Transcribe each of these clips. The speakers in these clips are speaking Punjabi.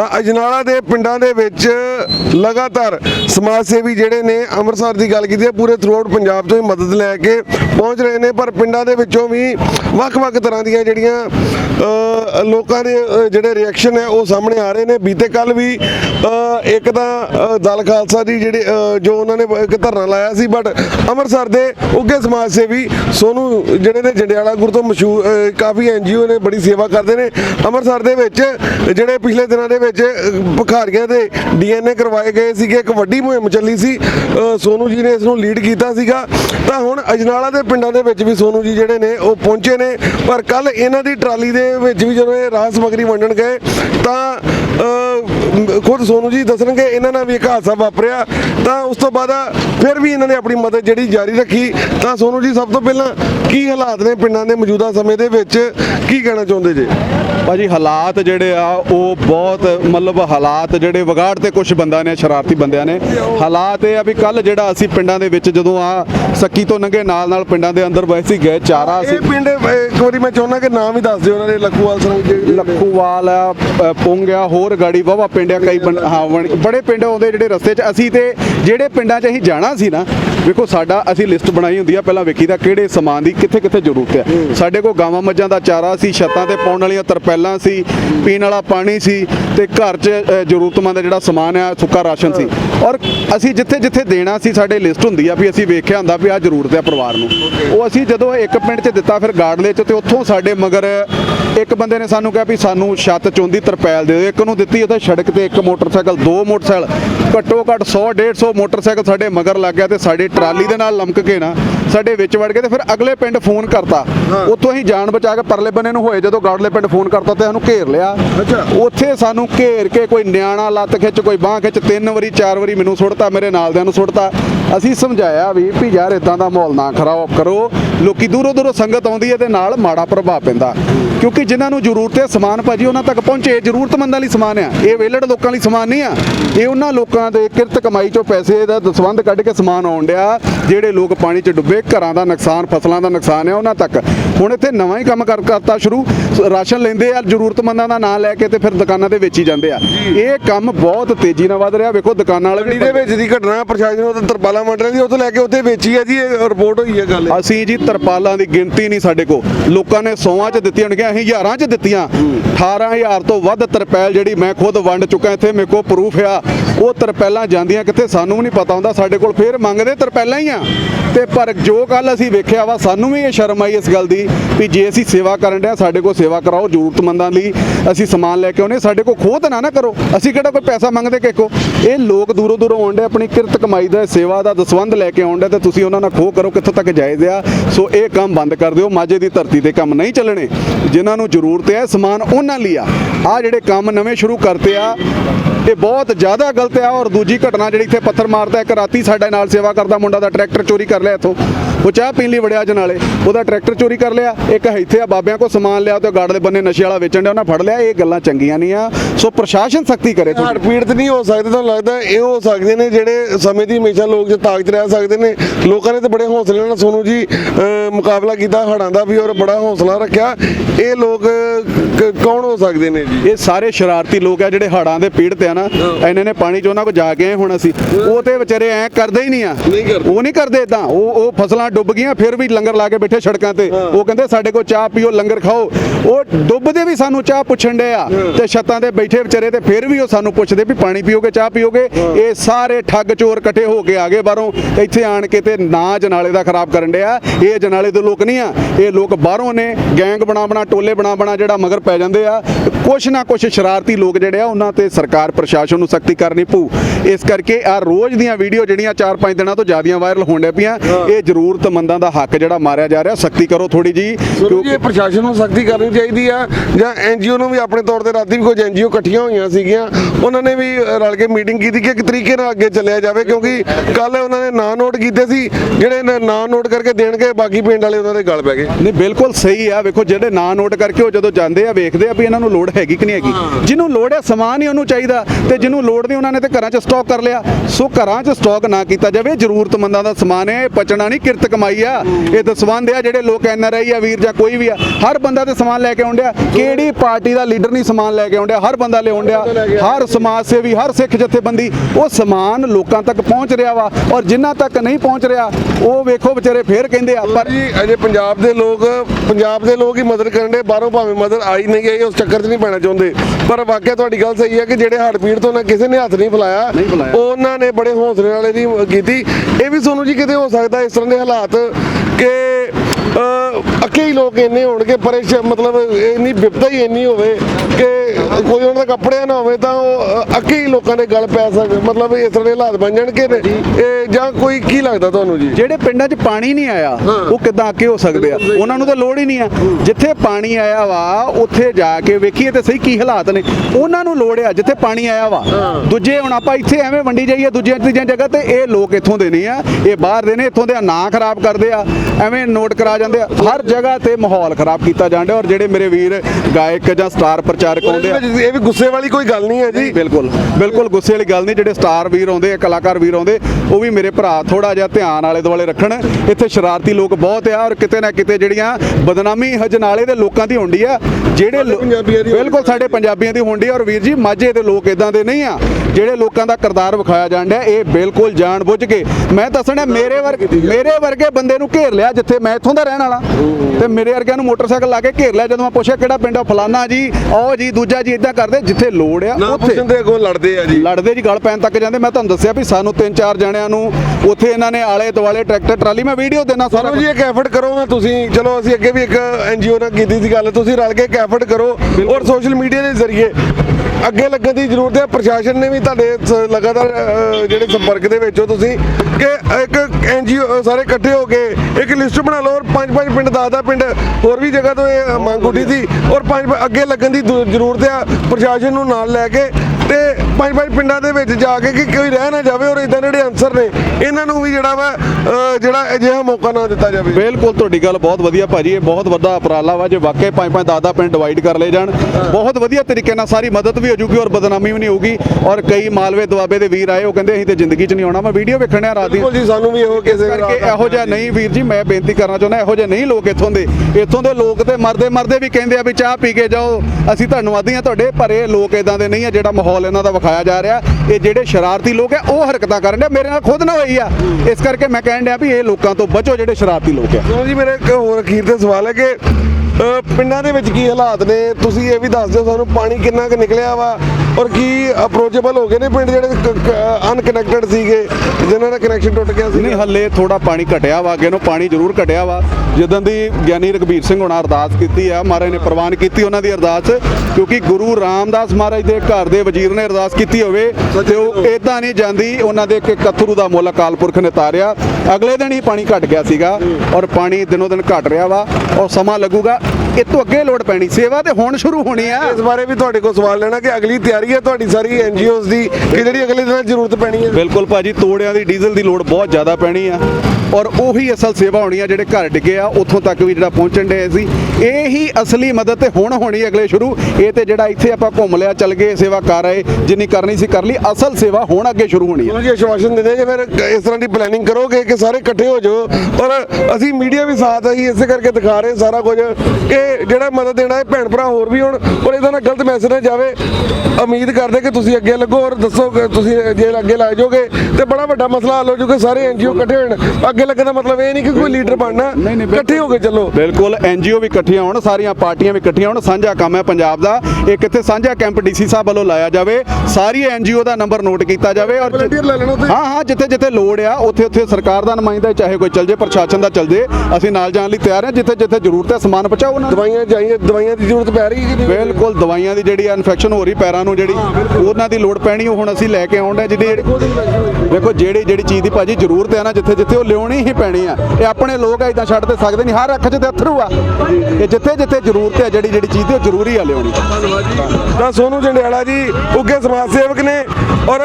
ਤਾਂ ਅਜਨਾਲਾ ਦੇ ਪਿੰਡਾਂ ਦੇ ਵਿੱਚ ਲਗਾਤਾਰ ਸਮਾਜ ਸੇਵੀ ਜਿਹੜੇ ਨੇ ਅੰਮ੍ਰਿਤਸਰ ਦੀ ਗੱਲ ਕੀਤੀ ਹੈ ਪੂਰੇ ਥਰੂਆਊਟ ਪੰਜਾਬ ਤੋਂ ਹੀ ਮਦਦ ਲੈ ਕੇ ਪਹੁੰਚ ਰਹੇ ਨੇ ਪਰ ਪਿੰਡਾਂ ਦੇ ਵਿੱਚੋਂ ਵੀ ਵੱਖ-ਵੱਖ ਤਰ੍ਹਾਂ ਦੀਆਂ ਜਿਹੜੀਆਂ ਲੋਕਾਂ ਦੇ ਜਿਹੜੇ ਰਿਐਕਸ਼ਨ ਹੈ ਉਹ ਸਾਹਮਣੇ ਆ ਰਹੇ ਨੇ। ਬੀਤੇ ਕੱਲ ਵੀ ਇੱਕ ਤਾਂ ਦਲ ਖਾਲਸਾ ਦੀ ਜਿਹੜੇ ਜੋ ਉਹਨਾਂ ਨੇ ਇੱਕ ਧਰਨਾ ਲਾਇਆ ਸੀ ਬਟ ਅੰਮ੍ਰਿਤਸਰ ਦੇ ਉੱਗੇ ਸਮਾਜ ਸੇਵੀ ਸੋਨੂ ਜਿਹੜੇ ਨੇ ਜੰਡਿਆਲਾ ਗੁਰ ਤੋਂ ਮਸ਼ਹੂਰ ਅ, ਕਾਫੀ ਐਨਜੀਓ ਨੇ ਬੜੀ ਸੇਵਾ ਕਰਦੇ ਨੇ। ਅੰਮ੍ਰਿਤਸਰ ਦੇ ਵਿੱਚ ਜਿਹੜੇ ਪਿਛਲੇ ਦਿਨਾਂ ਦੇ ਵਿੱਚ ਅ, ਭਿਖਾਰੀਆਂ ਦੇ ਡੀਐਨਏ ਕਰਵਾਏ ਗਏ ਸੀਗੇ ਇੱਕ ਵੱਡੀ ਮੁਹਿੰਮ ਚੱਲੀ ਸੀ ਸੋਨੂ ਜੀ ਨੇ ਇਸ ਨੂੰ ਲੀਡ ਕੀਤਾ ਸੀਗਾ। ਤਾਂ ਹੁਣ ਅਜਨਾਲਾ ਦੇ ਪਿੰਡਾਂ ਦੇ ਵਿੱਚ ਵੀ ਸੋਨੂ ਜੀ ਜਿਹੜੇ ਨੇ ਉਹ ਪਹੁੰਚੇ ਨੇ। ਪਰ ਕੱਲ ਇਹਨਾਂ ਦੀ ਟਰਾਲੀ ਦੇ ਵਿੱਚ ਵੀ ਜਦੋਂ ਇਹ ਰਾਹ ਸਮਗਰੀ ਵੰਡਣ ਗਏ ਤਾਂ ਅ, ਖੁਦ ਸੋਨੂ ਜੀ ਦੱਸਣਗੇ ਇਹਨਾਂ ਨਾਲ ਵੀ ਇੱਕ ਹਾਦਸਾ ਵਾਪਰਿਆ। ਤਾਂ ਉਸ ਤੋਂ ਬਾਅਦ ਫਿਰ ਵੀ ਇਹਨਾਂ ਨੇ ਆਪਣੀ ਮਦਦ ਜਿਹੜੀ ਜਾਰੀ ਰੱਖੀ। ਤਾਂ ਸੋਨੂ ਜੀ ਸਭ ਤੋਂ ਪਹਿਲਾਂ ਕੀ ਹਾਲਾਤ ਨੇ ਪਿੰਡਾਂ ਦੇ ਮੌਜੂਦਾ ਸਮੇਂ ਦੇ ਵਿੱਚ? ਕੀ ਕਹਿਣਾ ਚਾਹੁੰਦੇ ਜੇ? ਭਾਜੀ ਹਾਲਾਤ ਜਿਹੜੇ ਆ ਉਹ ਬਹੁਤ ਮਤਲਬ ਹਾਲਾਤ ਜਿਹੜੇ ਵਿਗਾੜ ਤੇ ਕੁਝ ਬੰਦਾ ਨੇ ਸ਼ਰਾਰਤੀ ਬੰਦਿਆਂ ਨੇ। ਹਾਲਾਤ ਇਹ ਆ ਵੀ ਕੱਲ ਜਿਹੜਾ ਅਸੀਂ ਪਿੰਡਾਂ ਦੇ ਵਿੱਚ ਜਦੋਂ ਆ ਸੱਕੀ ਤੋਂ ਲੰਘੇ ਨਾਲ ਨਾਲ ਪਿੰਡਾਂ ਦੇ ਅੰਦਰ ਵੈਸੇ ਹੀ ਗਏ ਚਾਰਾ ਅਸੀਂ ਇਹ ਪਿੰਡ ਇੱਕ ਵਾਰੀ ਮੈਂ ਚਾਹੁੰਦਾ ਕਿ ਨਾਮ ਹੀ ਦੱਸ ਦਿਓ ਉਹਨਾਂ ਦੇ ਲੱਖੂਵਾਲ ਜੀ ਲੱਖੂਵਾਲ ਆ ਅ, ਪੁੰਗ ਆ ਹੋਰ ਗਾੜੀ ਵਾਵਾ ਪਿੰਡ ਆ ਕਈ ਹਾਂ ਬਣ- ਬੜੇ ਪਿੰਡ ਆਉਂਦੇ ਜਿਹੜੇ ਰਸਤੇ 'ਚ। ਅਸੀਂ ਤੇ ਜਿਹੜੇ ਪਿੰਡਾਂ 'ਚ ਅਸੀਂ ਜਾਣਾ ਸੀ ਨਾ ਵੇਖੋ ਸਾਡਾ ਅਸੀਂ ਲਿਸਟ ਬਣਾਈ ਹੁੰਦੀ ਆ ਪਹਿਲਾਂ ਵੇਖੀਦਾ ਕਿਹੜੇ ਸਮਾਨ ਦੀ ਕਿੱਥੇ ਕਿੱਥੇ ਜ਼ਰੂਰਤ ਹੈ। ਸਾਡੇ ਕੋਲ ਗਾਵਾਂ ਮੱਝਾਂ ਦਾ ਚਾਰਾ ਸੀ ਛੱਤਾਂ ਤੇ ਪਾਉਣ ਵਾਲੀਆਂ ਤਰਪੈਲਾਂ ਸੀ ਪੀਣ ਵਾਲਾ ਪਾਣੀ ਸੀ ਤੇ ਘਰ 'ਚ ਜ਼ਰੂਰਤਮੰਦ ਜਿਹੜਾ ਸਮਾਨ ਆ ਸੁੱਕਾ ਰਾਸ਼ਨ ਸੀ। ਔਰ ਅਸੀਂ ਜਿੱਥੇ ਜਿੱਥੇ ਦੇਣਾ ਸੀ ਸਾਡੇ ਲਿਸਟ ਹੁੰਦੀ ਆ ਵੀ ਅਸੀਂ ਵੇਖਿਆ ਹੁੰਦਾ ਵੀ ਆ ਜ਼ਰੂਰਤ ਹੈ ਪਰਿਵਾਰ ਨੂੰ। ਉਹ ਅਸੀਂ ਜਦੋਂ ਇੱਕ ਪਿੰਡ 'ਚ ਦਿੱਤਾ ਫਿਰ ਗਾਰਡਲੇ 'ਚ ਤੇ ਉੱਥੋਂ ਸਾਡੇ ਮਗਰ ਇੱਕ ਬੰਦੇ ਨੇ ਸਾਨੂੰ ਕਿਹਾ ਵੀ ਸਾਨੂੰ ਛੱਤ ਚੋਂਦੀ ਤਰਪੈਲ ਦੇ ਦਿਓ ਇੱਕ ਨੂੰ ਦਿੱਤੀ ਉਹਦੇ ਸੜਕ ਤੇ ਇੱਕ ਮੋਟਰਸਾਈਕਲ ਦੋ ਮੋਟਰਸਾਈਕਲ। ਘੱਟੋ ਘੱਟ 100 150 ਮੋਟਰਸਾਈਕਲ ਸਾਡੇ ਮਗਰ ਲੱਗ ਗਿਆ ਤੇ ਸਾਡੀ ਟਰਾਲੀ ਦੇ ਨਾਲ ਲਮਕ ਕੇ ਨਾ ਸਾਡੇ ਵਿੱਚ ਵੜ ਗਏ ਤੇ ਫਿਰ ਅਗਲੇ ਪਿੰਡ ਫੋਨ ਕਰਤਾ। ਉੱਥੋਂ ਅਸੀਂ ਜਾਨ ਬਚਾ ਕੇ ਪਰਲੇ ਬੰਨੇ ਨੂੰ ਹੋਏ ਜਦੋਂ ਗਾੜਲੇ ਪਿੰਡ ਫੋਨ ਕਰਤਾ ਤੇ ਸਾਨੂੰ ਘੇਰ ਲਿਆ। ਅੱਛਾ। ਉੱਥੇ ਸਾਨੂੰ ਘੇਰ ਕੇ ਕੋਈ ਨਿਆਣਾ ਲੱਤ ਖਿੱਚ ਕੋਈ ਬਾਹ ਖਿੱਚ ਤਿੰਨ ਵਾਰੀ ਚਾਰ ਵਾਰੀ ਮੈਨੂੰ ਸੁੱਟਤਾ ਮੇਰੇ ਨਾਲ ਦਿਆਂ ਨੂੰ ਸੁੱਟਤਾ। ਅਸੀਂ ਸਮਝਾਇਆ ਵੀ ਵੀ ਯਾਰ ਇਦਾਂ ਦਾ ਮਾਹੌਲ ਨਾ ਖਰਾਬ ਕਰੋ। ਲੋਕੀ ਦੂਰੋਂ ਦੂਰੋਂ ਸੰਗਤ ਆਉਂਦੀ ਹੈ ਤੇ ਨਾਲ ਮਾੜਾ ਪ੍ਰਭਾਵ ਪੈਂਦਾ। ਕਿਉਂਕਿ ਜਿਨ੍ਹਾਂ ਨੂੰ ਜ਼ਰੂਰਤ ਹੈ ਸਮਾਨ ਭਾਜੀ ਉਹਨਾਂ ਤੱਕ ਪਹੁੰਚੇ। ਜ਼ਰੂਰਤਮੰਦਾਂ ਲਈ ਸਮਾਨ ਆ। ਇਹ ਵੇਲੜ ਲੋਕਾਂ ਲਈ ਸਮਾਨ ਨਹੀਂ ਆ। ਇਹ ਉਹਨਾਂ ਲੋਕਾਂ ਦੇ ਕਿਰਤ ਕਮਾਈ ਚੋਂ ਪੈਸੇ ਦਾ ਦਸਵੰਧ ਕੱਢ ਕੇ ਸਮਾਨ ਆਉਣ ਡਿਆ ਜਿਹੜੇ ਲੋਕ ਪਾਣੀ 'ਚ ਡੁੱਬੇ ਘਰਾਂ ਦਾ ਨੁਕਸਾਨ ਫਸਲਾਂ ਦਾ ਨੁਕਸਾਨ ਹੈ ਉਹਨਾਂ ਤੱਕ। ਹੁਣ ਇੱਥੇ ਨਵਾਂ ਹੀ ਕੰਮ ਕਰ ਕਰਤਾ ਸ਼ੁਰੂ। ਰਾਸ਼ਨ ਲੈਂਦੇ ਆ ਜ਼ਰੂਰਤਮੰਦਾਂ ਦਾ ਨਾਂ ਲੈ ਕੇ ਤੇ ਫਿਰ ਦੁਕਾਨਾਂ ਤੇ ਵੇਚੀ ਜਾਂਦੇ ਆ। ਇਹ ਕੰਮ ਬਹੁਤ ਤੇਜ਼ੀ ਨਾਲ ਵੱਧ ਰਿਹਾ। ਵੇਖੋ ਦੁਕਾਨਾਂ ਵਾਲੇ ਦੇ ਵਿੱਚ ਦੀ ਘਟਨਾ ਪ੍ਰਸ਼ਾਸਨ ਉਹ ਤਰਪਾਲਾ ਮੰਡ ਰਹੀ ਉੱਥੋਂ ਲੈ ਕੇ ਉੱਥੇ ਵੇਚੀ ਹੈ ਜੀ ਇਹ ਰਿਪੋਰਟ ਹੋਈ ਹੈ ਗੱਲ। ਅਸੀਂ ਜੀ ਤਰਪਾਲਾਂ ਦੀ ਗਿਣਤੀ ਨਹੀਂ ਸਾਡੇ ਕੋ ਲੋਕਾਂ ਨੇ ਸੌਆਂ ਚ ਦਿੱਤੀਆਂ ਹੋਣਗੀਆਂ ਅਸੀਂ ਹਜ਼ਾਰਾਂ ਚ ਦਿੱਤੀਆਂ। 18000 ਤੋਂ ਵੱਧ ਤਰਪੈਲ ਜਿਹੜੀ ਮੈਂ ਖੁਦ ਵੰਡ ਚੁੱਕਾ ਇੱਥੇ ਮੇਰੇ ਕੋ ਪ੍ਰੂਫ ਆ। ਉਹ ਤਰਪੈਲਾਂ ਜਾਂਦੀਆਂ ਕਿੱਥੇ ਸਾਨੂੰ ਵੀ ਨਹੀਂ ਪਤਾ ਹੁੰਦਾ, ਸਾਡੇ ਕੋਲ ਫੇਰ ਮੰਗਦੇ ਤਰਪੈਲਾਂ ਹੀ ਆ। ਤੇ ਪਰ ਜੋ ਕੱਲ ਅਸੀਂ ਵੇਖਿਆ ਵਾ, ਸਾਨੂੰ ਵੀ ਇਹ ਸ਼ਰਮ ਆਈ ਇਸ ਗੱਲ ਦੀ ਵੀ ਜੇ ਅਸੀਂ ਸੇਵਾ ਕਰਨ ਡਿਆ, ਸਾਡੇ ਕੋਲ ਸੇਵਾ ਕਰਾਓ ਜ਼ਰੂਰਤਮੰਦਾਂ ਲਈ ਅਸੀਂ ਸਮਾਨ ਲੈ ਕੇ ਆਉਨੇ ਸਾਡੇ ਕੋਲ ਖੋਹ ਤਾਂ ਨਾ ਨਾ ਕਰੋ। ਅਸੀਂ ਕਿਹੜਾ ਕੋਈ ਪੈਸਾ ਮੰਗਦੇ ਕਿਸੇ ਕੋ? ਇਹ ਲੋਕ ਦੂਰੋਂ ਦੂਰੋਂ ਆਉਂਦੇ ਆਪਣੀ ਕਿਰਤ ਕਮਾਈ ਦਾ, ਸੇਵਾ ਦਾ ਦਸਵੰਧ ਲੈ ਕੇ ਆਉਂਦੇ ਤੇ ਤੁਸੀਂ ਉਹਨਾਂ ਨਾਲ ਖੋਹ ਕਰੋ ਕਿੱਥੋਂ ਤੱਕ ਜਾਇਜ਼ ਆ। ਸੋ ਇਹ ਕੰਮ ਬੰਦ ਕਰ ਦਿਓ, ਮਾਝੇ ਦੀ ਧਰਤੀ ਤੇ ਕੰਮ ਨਹੀਂ ਚੱਲਣੇ। ਜਿਨ੍ਹਾਂ ਨੂੰ ਜ਼ਰੂਰਤ ਹੈ, ਸਮਾਨ ਉਹਨਾਂ ਲਈ ਆ। ਆ ਜਿਹੜੇ ਕੰਮ ਨਵੇਂ ਸ਼ੁਰੂ ਕਰਤੇ ਆ ਇਹ ਬਹੁਤ ਜ਼ਿਆਦਾ ਗਲਤ ਆ ਔਰ ਦੂਜੀ ਘਟਨਾ ਜਿਹੜੀ ਇੱਥੇ ਪੱਥਰ ਮਾਰਦਾ ਇੱਕ ਰਾਤੀ ਸਾਡੇ ਨਾਲ ਸੇਵਾ ਕਰਦਾ ਮੁੰਡਾ ਦਾ ਟਰੈਕਟਰ ਚੋਰੀ ਕਰ ਲਿਆ ਇੱਥੋਂ। ਉਹ ਚਾਹ ਪੀਣ ਲਈ ਵੜਿਆ ਜਨਾਲੇ ਉਹਦਾ ਟਰੈਕਟਰ ਚੋਰੀ ਕਰ ਲਿਆ ਇੱਕ ਇੱਥੇ ਆ ਬਾਬਿਆਂ ਕੋ ਸਮਾਨ ਲਿਆ ਤੇ ਗਾੜ ਦੇ ਬੰਨੇ ਨਸ਼ੇ ਵਾਲਾ ਵੇਚਣ ਡਿਆ ਉਹਨਾਂ ਫੜ ਲਿਆ ਇਹ ਗੱਲਾਂ ਚੰਗੀਆਂ ਨਹੀਂ ਆ। ਸੋ ਪ੍ਰਸ਼ਾਸਨ ਸਖਤੀ ਕਰੇ ਹੜ੍ਹ ਪੀੜਤ ਨਹੀਂ ਹੋ ਸਕਦੇ ਤੁਹਾਨੂੰ ਲੱਗਦਾ ਇਹ ਹੋ ਸਕਦੇ ਨੇ ਜਿਹੜੇ ਸਮੇਂ ਦੀ ਹਮੇਸ਼ਾ ਲੋਕ ਜੇ ਤਾਕਤ ਰਹਿ ਸਕਦੇ ਨੇ। ਲੋਕਾਂ ਨੇ ਤਾਂ ਬੜੇ ਹੌਸਲੇ ਨਾਲ ਸੋਨੂ ਜੀ ਮੁਕਾਬਲਾ ਕੀਤਾ ਹੜਾਂ ਦਾ ਵੀ ਔਰ ਬੜਾ ਹੌਸਲਾ ਰੱਖਿਆ। ਇਹ ਲੋਕ ਕੌਣ ਹੋ ਸਕਦੇ ਨੇ ਜੀ? ਇਹ ਸਾਰੇ ਸ਼ਰਾਰਤੀ ਲੋਕ ਆ ਜਿਹੜੇ ਹੜਾਂ ਦੇ ਪੀੜਤ ਆ ਨਾ। ਇਹਨਾਂ ਨੇ ਪਾਣੀ ਚ ਉਹਨਾਂ ਕੋ ਜਾ ਕੇ ਆਏ ਹੁਣ ਅਸੀਂ। ਉਹ ਤੇ ਵਿਚਾਰੇ ਐ ਕਰਦੇ ਹੀ ਨਹੀਂ ਆ। ਨਹੀਂ ਕਰਦੇ। ਉਹ ਨਹੀਂ ਕਰਦੇ ਇਦਾਂ ਉਹ ਉਹ ਫਸਲਾਂ ਡੁੱਬ ਗਈਆਂ ਫਿਰ ਵੀ ਲੰਗਰ ਲਾ ਕੇ ਬੈਠੇ ਸੜਕਾਂ ਤੇ। ਉਹ ਕਹਿੰਦੇ ਸਾਡੇ ਕੋਲ ਚਾਹ ਪੀਓ ਲੰਗਰ ਖਾਓ। ਉਹ ਡੁੱਬਦੇ ਵੀ ਸਾਨੂੰ ਚਾਹ ਪੁੱਛਣ ਦੇ ਆ ਤੇ ਛੱਤਾਂ ਤੇ ਬੈਠੇ ਵਿਚਾਰੇ ਤੇ ਫਿਰ ਵੀ ਉਹ ਸਾਨੂੰ ਪੁੱਛਦੇ ਵੀ ਪਾਣੀ ਪੀਓਗੇ ਚਾਹ ਪੀਓਗੇ? ਇਹ ਸਾਰੇ ਠੱਗ ਚੋਰ ਇਕੱਠੇ ਹੋ ਕੇ ਆ ਗਏ ਬਾਹਰੋਂ। ਇੱਥੇ ਆਣ ਕੇ ਤੇ ਨਾ ਜਨਾਲੇ ਦਾ ਖਰਾਬ ਕਰਨ ਡਿਆ ਇਹ ਜਨਾਲੇ ਦੇ ਲੋਕ ਨਹੀਂ ਆ। ਇਹ ਲੋਕ ਬਾਹਰੋਂ ਨੇ ਗੈਂਗ ਬਣਾ ਬਣਾ ਟੋਲੇ ਬਣਾ ਬਣਾ ਜਿਹੜਾ ਮਗਰ ਪੈ ਜਾਂਦੇ ਆ। ਕੁਛ ਨਾ ਕੁਛ ਸ਼ਰਾਰਤੀ ਲੋਕ ਜਿਹੜੇ ਆ ਉਹਨਾਂ ਤੇ ਸਰਕਾਰ ਪ੍ਰਸ਼ਾਸਨ ਨੂੰ ਸਖਤੀ ਕਰਨੀ ਪਊ। ਇਸ ਕਰਕੇ ਆ ਰੋਜ਼ ਦੀਆਂ ਵੀਡੀਓ ਜਿਹੜੀਆਂ 4-5 ਦਿਨਾਂ ਤੋਂ ਜ਼ਿਆਦੀਆਂ ਵਾਇਰਲ ਹੋਣ ਡਿਆ ਪਈਆਂ ਇਹ ਜ਼ਰੂਰਤਮੰਦਾਂ ਦਾ ਹੱਕ ਜਿਹੜਾ ਮਾਰਿਆ ਜਾ ਰਿਹਾ ਸਖਤੀ ਕਰੋ ਥੋੜੀ ਜੀ ਇਹ ਪ੍ਰਸ਼ਾਸਨ ਨੂੰ ਸਖਤੀ ਕਰਨੀ ਚਾਹੀਦੀ ਆ ਜਾਂ ਐਨਜੀਓ ਨੂੰ ਵੀ ਆਪਣੇ ਤੌਰ ਤੇ ਰਾਤੀ ਵੀ ਕੁਝ ਐਨਜੀਓ ਇਕੱਠੀਆਂ ਹੋਈਆਂ ਸੀਗੀਆਂ ਉਹਨਾਂ ਨੇ ਵੀ ਰਲ ਕੇ ਮੀਟਿੰਗ ਕੀਤੀ ਕਿ ਇੱਕ ਤਰੀਕੇ ਨਾਲ ਅੱਗੇ ਚੱਲਿਆ ਜਾਵੇ ਕਿਉਂਕਿ ਕੱਲ ਉਹਨਾਂ ਨੇ ਨਾਂ ਨੋਟ ਕੀਤੇ ਸੀ ਜਿਹੜੇ ਨ- ਨੋਟ ਕਰਕੇ ਦੇਣਗੇ ਬਾਕੀ ਪਿੰਡ ਵਾਲੇ ਉਹਨਾਂ ਦੇ ਗਲ ਪੈ ਗਏ। ਨਹੀਂ ਬਿਲਕੁਲ ਸਹੀ ਆ ਵੇਖੋ ਜਿਹੜੇ ਨਾਂ ਨੋਟ ਕਰਕੇ ਉਹ ਜਦੋਂ ਜਾਂਦੇ ਆ ਵੇਖਦੇ ਆ ਵੀ ਇਹਨਾਂ ਨੂੰ ਲੋੜ ਹੈਗੀ ਕਿ ਨਹੀਂ ਹੈਗੀ। ਜਿਹਨੂੰ ਲੋੜ ਹੈ ਸਮਾਨ ਹੀ ਉਹਨੂੰ ਚਾਹੀਦਾ ਤੇ ਜਿਹਨੂੰ ਲੋੜ ਨਹੀਂ ਉਹਨਾਂ ਨੇ ਤੇ ਘਰਾਂ 'ਚ ਸਟਾਕ ਕਰ ਲਿਆ। ਸੋ ਘਰਾਂ 'ਚ ਸਟਾਕ ਨਾ ਕੀਤਾ ਜਾਵੇ ਜ਼ਰੂਰਤਮੰਦਾਂ ਦਾ ਸਮਾਨ ਹੈ ਪਚਣਾ ਨਹੀਂ ਕਿਰਤ ਕਮਾਈ ਆ ਇਹ ਦਸਵੰਦ ਆ ਜਿਹੜੇ ਲੋਕ ਐਨ ਆਰ ਆਈ ਆ ਵੀਰ ਜਾਂ ਕੋਈ ਵੀ ਆ ਹਰ ਬੰਦਾ ਤੇ ਸਮਾਨ ਲੈ ਕੇ ਆਉਂਦਿਆ ਕਿਹੜੀ ਪਾਰਟੀ ਦਾ ਲੀਡਰ ਨਹੀਂ ਸਮਾਨ ਲੈ ਕੇ ਆਉਂਦਿਆ ਹਰ ਬੰਦਾ ਲਿਆਉਂਦਿਆ ਹਰ ਸਮਾਜ ਸੇਵੀ ਹਰ ਸਿੱਖ ਜਥੇਬੰਦੀ ਉਹ ਸਮਾਨ ਲੋਕਾਂ ਤੱਕ ਪਹੁੰਚ ਰਿਹਾ ਵਾ ਔਰ ਜਿਨ੍ਹਾਂ ਤੱਕ ਨਹੀਂ ਪਹੁੰਚ ਰਿਹਾ ਉਹ ਵੇਖੋ ਵਿਚਾਰੇ ਫੇਰ ਕਹਿੰਦੇ ਆ ਪਰ ਜੀ ਅਜੇ ਪੰਜਾਬ ਦੇ ਲੋਕ ਪੰਜਾਬ ਦੇ ਲੋਕ ਹੀ ਮਦਦ ਕਰਨ ਦੇ ਬਾਹਰੋਂ ਭਾਵੇਂ ਮਦਦ ਆਈ ਨਹੀਂ ਆਈ ਉਸ ਚੱਕਰ 'ਚ ਨਹੀਂ ਪੈਣਾ ਚਾਹੁੰਦੇ। ਪਰ ਵਾਕਿਆ ਤੁਹਾਡੀ ਗੱਲ ਸਹੀ ਹੈ ਕਿ ਜਿਹੜੇ ਹੜ੍ਹ ਪੀੜ ਤੋਂ ਨਾ ਕਿਸੇ ਨੇ ਹੱਥ ਨਹੀਂ ਫਲਾਇਆ। ਨਹੀਂ ਫੈਲਾਇਆ। ਉਹਨਾਂ ਨੇ ਬੜੇ ਹੌਸਲੇ ਵਾਲੇ ਦੀ ਕੀਤੀ। ਇਹ ਵੀ ਸੋਨੂੰ ਜੀ ਕਿਤੇ ਹੋ ਸਕਦਾ ਇਸ ਤਰ੍ਹਾਂ ਦੇ ਹਾਲਾਤ ਕਿ ਅਹ, ਅੱਕੇ ਹੀ ਲੋਕ ਇੰਨੇ ਹੋਣਗੇ ਪਰੇਸ਼ਾਨ ਮਤਲਬ ਇੰਨੀ ਵਿਪਤਾ ਹੀ ਇੰਨੀ ਹੋਵੇ ਕਿ ਕੋਈ ਉਹਨਾਂ ਦਾ ਕੱਪੜਿਆ ਨਾ ਹੋਵੇ ਤਾਂ ਉਹ ਅੱਕੇ ਲੋਕਾਂ ਦੇ ਗਲ ਪੈ ਸਕਦੇ। ਮਤਲਬ ਇਸ ਤਰ੍ਹਾਂ ਦੇ ਹਾਲਾਤ ਬਣ ਜਾਣਗੇ ਨੇ ਇਹ ਜਾਂ ਕੋਈ ਕੀ ਲੱਗਦਾ ਤੁਹਾਨੂੰ ਜੀ? ਜਿਹੜੇ ਪਿੰਡਾਂ 'ਚ ਪਾਣੀ ਨਹੀਂ ਆਇਆ ਉਹ ਕਿੱਦਾਂ ਅੱਗੇ ਹੋ ਸਕਦੇ ਆ? ਉਹਨਾਂ ਨੂੰ ਤਾਂ ਲੋੜ ਹੀ ਨਹੀਂ ਆ। ਜਿੱਥੇ ਪਾਣੀ ਆਇਆ ਵਾ ਉੱਥੇ ਜਾ ਕੇ ਵੇਖੀਏ ਤੇ ਸਹੀ ਕੀ ਹਾਲਾਤ ਨੇ। ਉਹਨਾਂ ਨੂੰ ਲੋੜ ਆ ਜਿੱਥੇ ਪਾਣੀ ਆਇਆ ਵਾ। ਦੂਜੇ ਹੁਣ ਆਪਾਂ ਇੱਥੇ ਐਵੇਂ ਵੰਡੀ ਜਾਈਏ ਦੂਜੀਆਂ ਤੀਜੀਆਂ ਜਗ੍ਹਾ ਤੇ ਇਹ ਲੋਕ ਇੱਥੋਂ ਦੇ ਨਹੀਂ ਆ। ਇਹ ਬਾਹਰ ਦੇ ਨੇ ਇੱਥੋਂ ਦੇ ਨਾਂ ਖਰਾਬ ਕਰਦੇ ਆ। ਐਵੇਂ ਨੋਟ ਕਰਾ ਜਾਂਦੇ ਆ। ਹਰ ਜਗ੍ਹਾ ਤੇ ਮਾਹੌਲ ਖਰਾਬ ਕੀਤਾ ਜਾਂਦਾ ਔਰ ਜਿਹੜੇ ਮੇਰੇ ਵੀਰ ਗਾਇਕ ਜਾਂ ਸਟਾਰ ਪ੍ਰਚਾਰਕ ਆਉਂਦੇ ਆ ਇਹ ਵੀ ਗੁੱਸੇ ਵਾਲੀ ਕੋਈ ਗੱਲ ਨਹੀਂ ਹੈ ਜੀ। ਬਿਲਕੁਲ ਬਿਲਕੁਲ ਗੁੱਸੇ ਵਾਲੀ ਗੱਲ ਨਹੀਂ ਜਿਹੜੇ ਸਟਾਰ ਵੀਰ ਆਉਂਦੇ ਆ ਕਲਾਕਾਰ ਵੀਰ ਆਉਂਦੇ ਉਹ ਵੀ ਮੇਰੇ ਭਰਾ ਥੋੜਾ ਜਿਹਾ ਧਿਆਨ ਆਲੇ ਦੁਆਲੇ ਰੱਖਣ। ਇੱਥੇ ਸ਼ਰਾਰਤੀ ਲੋਕ ਬਹੁਤ ਆ ਔਰ ਕਿਤੇ ਨਾ ਕਿਤੇ ਜਿਹੜੀਆਂ ਬਦਨਾਮੀ ਹਜਨਾਲੇ ਦੇ ਲੋਕਾਂ ਦੀ ਹੁੰਦੀ ਆ ਜਿਹੜੇ ਲੋ- ਪੰਜਾਬੀਆਂ ਦੀ ਬਿਲਕੁਲ ਸਾਡੇ ਪੰਜਾਬੀਆਂ ਦੀ ਹੁੰਦੀ ਆ ਔਰ ਵੀਰ ਜੀ ਮਾਝੇ ਦੇ ਲੋਕ ਇਦਾਂ ਦੇ ਨਹੀਂ ਆ। ਜਿਹੜੇ ਲੋਕਾਂ ਦਾ ਕਰਤਾਰ ਵਿਖਾਇਆ ਜਾਂਦਾ ਇਹ ਬਿਲਕੁਲ ਜਾਣ ਬੁੱਝ ਕੇ। ਮੈਂ ਦੱਸਣਾ ਮੇਰੇ ਵਰਗੇ ਮੇਰੇ ਵਰਗੇ ਬੰਦੇ ਨੂੰ ਘੇਰ ਲਿਆ ਜਿੱਥੇ ਮੈਂ ਇੱਥੋਂ ਦਾ ਰਹਿਣ ਵਾਲਾ। ਤੇ ਮੇਰੇ ਵਰਗਿਆਂ ਨੂੰ ਮੋਟਰਸਾਈਕਲ ਲਾ ਕੇ ਘੇਰ ਲਿਆ ਜਦੋਂ ਮੈਂ ਪੁੱਛਿਆ ਕਿਹੜਾ ਪਿੰਡ ਆ ਫਲਾਨਾ ਜੀ ਉਹ ਜੀ ਦੂਜਾ ਜੀ ਇਦਾਂ ਕਰਦੇ ਜਿੱਥੇ ਲੋੜ ਆ ਨਾ ਉੱਥੇ। ਪੁੱਛਣ ਦੇ ਅੱਗੋਂ ਲੜਦੇ ਆ ਜੀ। ਲੜਦੇ ਜੀ ਗਲ ਪੈਣ ਤੱਕ ਜਾਂਦੇ। ਮੈਂ ਤੁਹਾਨੂੰ ਦੱਸਿਆ ਵੀ ਸਾਨੂੰ ਤਿੰਨ ਚਾਰ ਜਣਿਆਂ ਨੂੰ ਉੱਥੇ ਇਹਨਾਂ ਨੇ ਆਲੇ ਦੁਆਲੇ ਟਰੈਕਟਰ ਟਰਾਲੀ ਮੈਂ ਵੀਡੀਓ ਦੇਣਾ ਸਾਰਾ ਚਲੋ ਜੀ ਇੱਕ ਐਫਰਟ ਕਰੋ ਨਾ ਤੁਸੀਂ। ਚਲੋ ਅਸੀਂ ਅੱਗੇ ਵੀ ਇੱਕ ਐਨਜੀਓ ਨਾਲ ਕੀਤੀ ਸੀ ਗੱਲ। ਤੁਸੀਂ ਰਲ ਕੇ ਇੱਕ ਐਫਰਟ ਕਰੋ। ਔਰ ਸੋਸ਼ਲ ਮੀਡੀਆ ਦੇ ਜ਼ਰੀਏ। ਅੱਗੇ ਲੱਗਣ ਦੀ ਜ਼ਰੂਰਤ ਹੈ। ਪ੍ਰਸ਼ਾਸਨ ਨੇ ਵੀ ਤੁਹਾਡੇ ਸ- ਲਗਾਤਾਰ ਜਿਹੜੇ ਸੰਪਰਕ ਦੇ ਵਿੱਚ ਹੋ ਤੁਸੀਂ ਕਿ ਇੱਕ ਐਨਜੀਓ ਸਾਰੇ ਇਕੱਠੇ ਹੋ ਕੇ ਇੱਕ ਲਿਸਟ ਬਣਾ ਲਓ ਔਰ ਪੰਜ ਪੰਜ ਪਿੰਡ, ਦਸ ਦਸ ਪਿੰਡ ਹੋਰ ਵੀ ਜਗ੍ਹਾ ਤੋਂ ਇਹ ਮੰਗ ਉੱਠੀ ਸੀ ਔਰ ਪੰਜ ਪੰਜ ਅੱਗੇ ਲੱਗਣ ਦੀ ਦ- ਜ਼ਰੂਰਤ ਆ। ਪ੍ਰਸ਼ਾਸਨ ਨੂੰ ਨਾਲ ਲੈ ਕੇ ਤੇ ਪੰਜ ਪੰਜ ਪਿੰਡਾਂ ਦੇ ਵਿੱਚ ਜਾ ਕੇ ਕਿ ਕੋਈ ਰਹਿ ਨਾ ਜਾਵੇ ਔਰ ਇਦਾਂ ਜਿਹੜੇ ਅਨਸਰ ਨੇ ਇਹਨਾਂ ਨੂੰ ਵੀ ਜਿਹੜਾ ਵਾ ਜਿਹੜਾ ਅਜਿਹਾ ਮੌਕਾ ਨਾ ਦਿੱਤਾ ਜਾਵੇ। ਬਿਲਕੁਲ ਤੁਹਾਡੀ ਗੱਲ ਬਹੁਤ ਵਧੀਆ ਭਾਜੀ ਇਹ ਬਹੁਤ ਵੱਡਾ ਉਪਰਾਲਾ ਵਾ ਜੇ ਵਾਕਈ ਪੰਜ ਪੰਜ ਦਸ ਪਿੰਡ ਡਿਵਾਈਡ ਕਰ ਲਏ ਜਾਣ ਬਹੁਤ ਵਧੀਆ ਤਰੀਕੇ ਨਾਲ ਸਾਰੀ ਮਦਦ ਵੀ ਹੋ ਜੂਗੀ ਔਰ ਬਦਨਾਮੀ ਵੀ ਨਹੀਂ ਹੋਊਗੀ ਔਰ ਕਈ ਮਾਲਵੇ ਦੁਆਬੇ ਦੇ ਵੀਰ ਆਏ ਉਹ ਕਹਿੰਦੇ ਅਸੀਂ ਤੇ ਜ਼ਿੰਦਗੀ 'ਚ ਨਹੀਂ ਆਉਣਾ ਮੈਂ ਵੀਡੀਓ ਵੇਖਣ ਆ ਰਾਤ ਦੀ। ਬਿਲਕੁਲ ਜੀ ਸਾਨੂੰ ਵੀ ਇਹੋ ਕਿਸੇ ਕਰਕੇ ਇਹੋ ਜਿਹਾ ਨਹੀਂ ਵੀਰ ਜੀ ਮੈਂ ਬੇਨਤੀ ਕਰਨਾ ਚਾਹੁੰਦਾ ਇਹੋ ਜਿਹੇ ਨਹੀਂ ਲੋਕ ਇੱਥੋਂ ਦੇ ਇੱਥੋਂ ਦੇ ਲੋਕ ਤੇ ਮਰਦੇ ਮਰਦੇ ਵੀ ਕਹਿੰਦੇ ਆ ਵੀ ਚਾਹ ਪੀ ਕੇ ਜਾਓ ਅਸੀਂ ਧੰਨਵਾਦੀ ਆ ਤੁਹਾਡੇ ਪਰ ਇਹ ਲੋਕ ਇਦਾਂ ਦੇ ਨਹੀਂ ਆ ਜਿਹੜਾ ਮਾਹੌਲ ਇਹਨਾਂ ਦਾ ਵਿਖਾਇਆ ਜਾ ਰਿਹਾ। ਇਹ ਜਿਹੜੇ ਸ਼ਰਾਰਤੀ ਲੋਕ ਹੈ ਉਹ ਹਰਕਤਾਂ ਕਰਨ ਦੇ ਮੇਰੇ ਨਾਲ ਖੁਦ ਨਾ ਹੋਈ ਆ। ਇਸ ਕਰਕੇ ਮੈਂ ਕਹਿਣ ਡਿਆ ਵੀ ਇਹ ਲੋਕਾਂ ਤੋਂ ਬਚੋ ਜਿਹੜੇ ਸ਼ਰਾਰਤੀ ਲੋਕ ਆ। ਜੀ, ਮੇਰੇ ਇੱਕ ਹੋਰ ਅਖੀਰ ਤੇ ਸਵਾਲ ਹੈ ਕਿ ਪਿੰਡਾਂ ਦੇ ਵਿੱਚ ਕੀ ਹਾਲਾਤ ਨੇ? ਤੁਸੀਂ ਇਹ ਵੀ ਦੱਸ ਦਿਓ ਸਾਨੂੰ, ਪਾਣੀ ਕਿੰਨਾ ਕੁ ਨਿਕਲਿਆ ਵਾ? ਔਰ ਕੀ ਅਪਰੋਚੇਬਲ ਹੋ ਗਏ ਨੇ ਪਿੰਡ ਜਿਹੜੇ ਅਨਕਨੈਕਟਡ ਸੀਗੇ ਜਿਨ੍ਹਾਂ ਦਾ ਕਨੈਕਸ਼ਨ ਟੁੱਟ ਗਿਆ ਸੀ ਨਹੀਂ ਹੱਲੇ ਥੋੜਾ ਪਾਣੀ ਘਟਿਆ ਵਾ ਅੱਗੇ ਨੂੰ ਪਾਣੀ ਜ਼ਰੂਰ ਘਟਿਆ ਵਾ। ਜਦੋਂ ਦੀ ਗਿਆਨੀ ਰਘਬੀਰ ਸਿੰਘ ਹੋਣਾ ਅਰਦਾਸ ਕੀਤੀ ਆ ਮਹਾਰਾਜ ਨੇ ਪ੍ਰਵਾਨ ਕੀਤੀ ਉਹਨਾਂ ਦੀ ਅਰਦਾਸ ਕਿਉਂਕਿ ਗੁਰੂ ਰਾਮਦਾਸ ਮਹਾਰਾਜ ਦੇ ਘਰ ਦੇ ਵਜ਼ੀਰ ਨੇ ਅਰਦਾਸ ਕੀਤੀ ਹੋਵੇ ਤੇ ਉਹ ਇਦਾਂ ਨਹੀਂ ਜਾਂਦੀ ਉਹਨਾਂ ਦੇ ਇੱਕ ਕਥਰੂ ਦਾ ਮੁੱਲ ਅਕਾਲ ਪੁਰਖ ਨੇ ਤਾਰਿਆ। ਅਗਲੇ ਦਿਨ ਹੀ ਪਾਣੀ ਘਟ ਗਿਆ ਸੀਗਾ ਔਰ ਪਾਣੀ ਦਿਨੋ ਦਿਨ ਘਟ ਰਿਹਾ ਵਾ ਔਰ ਸਮਾਂ ਲੱਗੂਗਾ। ਇਹ ਤੋਂ ਅੱਗੇ ਲੋੜ ਪੈਣੀ ਸੇਵਾ ਤੇ ਹੁਣ ਸ਼ੁਰੂ ਹੋਣੀ ਆ। ਇਸ ਬਾਰੇ ਵੀ ਤੁਹਾਡੇ ਕੋਲ ਸਵਾਲ ਲੈਣਾ ਕਿ ਅਗਲੀ ਤਿਆਰੀ ਹੈ ਤੁਹਾਡੀ ਸਾਰੀ ਐਨਜੀਓਜ਼ ਦੀ ਕਿ ਜਿਹੜੀ ਅਗਲੇ ਦਿਨਾਂ ਜ਼ਰੂਰਤ ਪੈਣੀ ਹੈ? ਬਿਲਕੁਲ ਭਾਜੀ ਤੋੜਿਆਂ ਦੀ ਡੀਜ਼ਲ ਦੀ ਲੋੜ ਬਹੁਤ ਜ਼ਿਆਦਾ ਪੈਣੀ ਆ। ਔਰ ਉਹੀ ਅਸਲ ਸੇਵਾ ਹੋਣੀ ਆ ਜਿਹੜੇ ਘਰ ਡਿੱਗੇ ਆ ਉੱਥੋਂ ਤੱਕ ਵੀ ਜਿਹੜਾ ਪਹੁੰਚਣ ਦੇ ਸੀ। ਇਹ ਹੀ ਅਸਲੀ ਮਦਦ ਤੇ ਹੁਣ ਹੋਣੀ ਅਗਲੇ ਸ਼ੁਰੂ। ਇਹ ਤੇ ਜਿਹੜਾ ਇੱਥੇ ਆਪਾਂ ਘੁੰਮ ਲਿਆ ਚੱਲ ਗਏ ਸੇਵਾ ਕਰ ਆਏ ਜਿੰਨੀ ਕਰਨੀ ਸੀ ਕਰ ਲਈ। ਅਸਲ ਸੇਵਾ ਹੁਣ ਅੱਗੇ ਸ਼ੁਰੂ ਹੋਣੀ ਆ। ਚਲੋ ਜੀ ਆਸ਼ਵਾਸਨ ਦਿੰਦੇ ਜੇ ਫਿਰ ਇਸ ਤਰ੍ਹਾਂ ਦੀ ਪਲੈਨਿੰਗ ਕਰੋਗੇ ਕਿ ਸਾਰੇ ਇਕੱਠੇ ਹੋ ਜਾਓ। ਔਰ ਅਸੀਂ ਮੀਡੀਆ ਵੀ ਸਾਥ ਹੈ ਇਸੇ ਕਰਕੇ ਦਿਖਾ ਰਹੇ ਸਾਰਾ ਕੁਝ ਕਿ ਜਿਹੜਾ ਮਦਦ ਦੇਣਾ ਹੈ ਭੈਣ ਭਰਾ ਹੋਰ ਵੀ ਹੁਣ ਔਰ ਇਹਦਾ ਨਾ ਗਲਤ ਮੈਸੇਜ ਨਾ ਜਾਵੇ ਉਮੀਦ ਕਰਦੇ ਕਿ ਤੁਸੀਂ ਅੱਗੇ ਲੱਗੋ ਔਰ ਦੱਸੋ ਕਿ ਤੁਸੀਂ ਜੇ ਅੱਗੇ ਲੱਗ ਜਾਓਗੇ ਤੇ ਬੜਾ ਵੱਡਾ ਮਸਲਾ ਹੱਲ ਹੋ ਜਾਊਗਾ ਸਾਰੇ ਐਨਜੀਓ ਇਕੱਠੇ ਹੋਣ ਅੱਗੇ ਲੱਗਣ ਦਾ ਮਤਲਬ ਇਹ ਨਹੀਂ ਕਿ ਕੋਈ ਲੀਡਰ ਬਣਨਾ। ਇਕੱਠੇ ਹੋ ਕੇ ਚੱਲੋ ਬਿਲਕੁਲ ਐਨਜੀਓ ਵੀ ਇਕੱਠੀਆਂ ਹੋਣ ਸਾਰੀਆਂ ਪਾਰਟੀਆਂ ਵੀ ਇਕੱਠੀਆਂ ਹੋਣ ਸਾਂਝਾ ਕੰਮ ਹੈ ਪੰਜਾਬ ਦਾ ਇਹ ਕਿੱਥੇ ਸਾਂਝਾ ਕੈਂਪ ਡੀਸੀ ਸਾਹਿਬ ਵੱਲੋਂ ਲਾਇਆ ਜਾਵੇ ਸਾਰੀ ਐਨਜੀਓ ਦਾ ਨੰਬਰ ਨੋਟ ਕੀਤਾ ਜਾਵੇ ਔਰ। ਹਾਂ ਹਾਂ ਜਿੱਥੇ ਜਿੱਥੇ ਲੋੜ ਆ ਉੱਥੇ ਉੱਥੇ ਸਰਕਾਰ ਦਾ ਨੁਮਾਇੰਦਾ ਚਾਹੇ ਕੋਈ ਚੱਲ ਜੇ ਪ੍ਰਸ਼ਾਸਨ ਦਾ ਚੱਲ ਜੇ ਅਸੀਂ ਨਾਲ ਜਾਣ ਲਈ ਤਿਆਰ ਹਾਂ ਜਿੱਥੇ ਜਿੱਥੇ ਜ਼ਰੂਰਤ ਹੈ ਸਮਾਨ ਪਹੁੰਚਾਓ। ਦਵਾਈਆਂ ਚਾਹੀਏ ਦਵਾਈਆਂ ਦੀ ਜ਼ਰੂਰਤ ਪੈ ਰਹੀ ਹੈ ਕਿ ਨਹੀਂ ਬਿਲਕੁਲ ਦਵਾਈਆਂ ਦੀ ਜਿਹੜੀ ਇਨਫੈਕਸ਼ਨ ਹੋ ਰਹੀ ਪੈਰਾਂ ਨੂੰ ਜਿਹੜੀ ਉਹਨਾਂ ਦੀ ਲੋੜ ਪੈਣੀ ਉਹ ਹੁਣ ਅਸੀਂ ਲੈ ਕੇ ਆਉਂਦੇ ਜਿਹੜੀ ਦੇਖੋ ਜਿਹੜੀ ਜਿਹੜੀ ਚੀਜ਼ ਦੀ ਭਾਜੀ ਜ਼ਰੂਰਤ ਹੈ ਨਾ ਜਿੱਥੇ ਜਿੱਥੇ ਉਹ ਲਿਆਉਣੀ ਹੀ ਪੈਣੀ ਆ। ਇਹ ਆਪਣੇ ਲੋਕ ਇਦਾਂ ਛੱਡ ਤੇ ਸਕਦੇ ਨਹੀਂ ਹਰ ਅੱਖ 'ਚ ਤੇ ਅਥਰੂ ਆ। ਇਹ ਜਿੱਥੇ ਜਿੱਥੇ ਜ਼ਰੂਰਤ ਹੈ ਜਿਹੜੀ ਜਿਹੜੀ ਚੀਜ਼ ਦੀ ਉਹ ਜ਼ਰੂਰੀ ਆ ਲਿਆਉਣੀ ਤਾਂ ਸੋਨੂ ਜੰਡਿਆਲਾ ਜੀ ਉੱਗੇ ਸਮਾਜ ਸੇਵਕ ਨੇ ਔਰ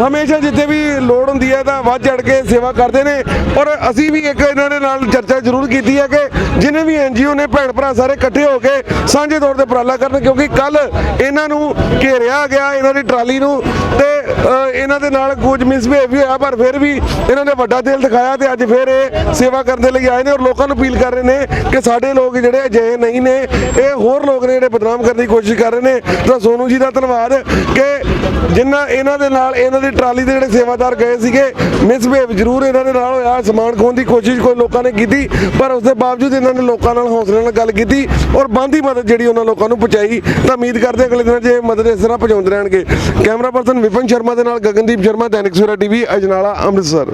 ਹਮੇਸ਼ਾ ਜਿੱਥੇ ਵੀ ਲੋੜ ਹੁੰਦੀ ਹੈ ਤਾਂ ਵੱਧ ਚੜ ਕੇ ਸੇਵਾ ਕਰਦੇ ਨੇ। ਔਰ ਅਸੀਂ ਵੀ ਇੱਕ ਇਹਨਾਂ ਦੇ ਨਾਲ ਚਰਚਾ ਜ਼ਰੂਰ ਕੀਤੀ ਹੈ ਕਿ ਜਿਨੇ ਵੀ ਐਨਜੀਓ ਨੇ ਭੈਣ ਭਰਾ ਸਾਰੇ ਇਕੱਠੇ ਹੋ ਕੇ ਸਾਂਝੇ ਤੌਰ ਤੇ ਉਪਰਾਲਾ ਕਰਨ ਕਿਉਂਕਿ ਕੱਲ ਇਹਨਾਂ ਨੂੰ ਘੇਰਿਆ ਗਿਆ, ਇਹਨਾਂ ਦੀ ਟਰਾਲੀ ਨੂੰ ਤੇ ਇਹਨਾਂ ਦੇ ਨਾਲ ਕੁਝ ਮਿਸਬਿਹੇਵ ਵੀ ਹੋਇਆ ਪਰ ਫਿਰ ਵੀ ਇਹਨਾਂ ਨੇ ਵੱਡਾ ਦਿਲ ਦਿਖਾਇਆ ਤੇ ਅੱਜ ਫਿਰ ਇਹ ਸੇਵਾ ਕਰਨ ਦੇ ਲਈ ਆਏ ਨੇ ਔਰ ਲੋਕਾਂ ਨੂੰ ਅਪੀਲ ਕਰ ਰਹੇ ਨੇ ਕਿ ਸਾਡੇ ਲੋਕ ਜਿਹੜੇ ਅਜਿਹੇ ਨਹੀਂ ਨੇ, ਇਹ ਹੋਰ ਲੋਕ ਨੇ ਜਿਹੜੇ ਬਦਨਾਮ ਕਰਨ ਦੀ ਕੋਸ਼ਿਸ਼ ਕਰ ਰਹੇ ਨੇ। ਤਾਂ ਸੋਨੂ ਜੀ ਦਾ ਧੰਨਵਾਦ ਕਿ ਜਿਨ੍ਹਾਂ ਇਹਨਾਂ ਦੇ ਨਾਲ, ਇਹਨਾਂ ਦੀ ਟਰਾਲੀ ਦੇ ਜਿਹੜੇ ਸੇਵਾਦਾਰ ਗਏ ਸੀਗੇ ਮਿਸਬਿਹੇਵ ਜ਼ਰੂਰ ਇਹਨਾਂ ਦੇ ਨਾਲ ਹੋਇਆ, ਸਮਾਨ ਖੋਣ ਦੀ ਕੋਸ਼ਿਸ਼ ਕੋਈ ਲੋਕਾਂ ਨੇ ਕੀਤੀ, ਪਰ ਉਸ ਦੇ ਬਾਵਜੂਦ ਇਹਨਾਂ ਨੇ ਲੋਕਾਂ ਨਾਲ ਹੌਸਲੇ ਨਾਲ ਗੱਲ ਕੀਤੀ ਔਰ ਬੰਦੀ ਮਦਦ ਜਿਹੜੀ ਉਹਨਾਂ ਲੋਕਾਂ ਨੂੰ ਪਹੁੰਚਾਈ। ਤਾਂ ਉਮੀਦ ਕਰਦੇ ਹਾਂ ਅਗਲੇ ਦਿਨਾਂ 'ਚ ਇਹ ਮਦਦ ਇਸ ਤਰ੍ਹਾਂ ਪਹੁੰਚਾਉਂਦੇ ਰਹਿਣਗੇ। ਕੈਮਰਾ ਪਰਸਨ ਵਿਪਨ ਸ਼ਰਮਾ ਦੇ ਨਾਲ ਗਗਨਦੀਪ ਸ਼ਰਮਾ ਦੈਨਿਕ ਸਵੇਰਾ ਟੀਵੀ ਅਜਨਾਲਾ ਅੰਮ੍ਰਿਤਸਰ।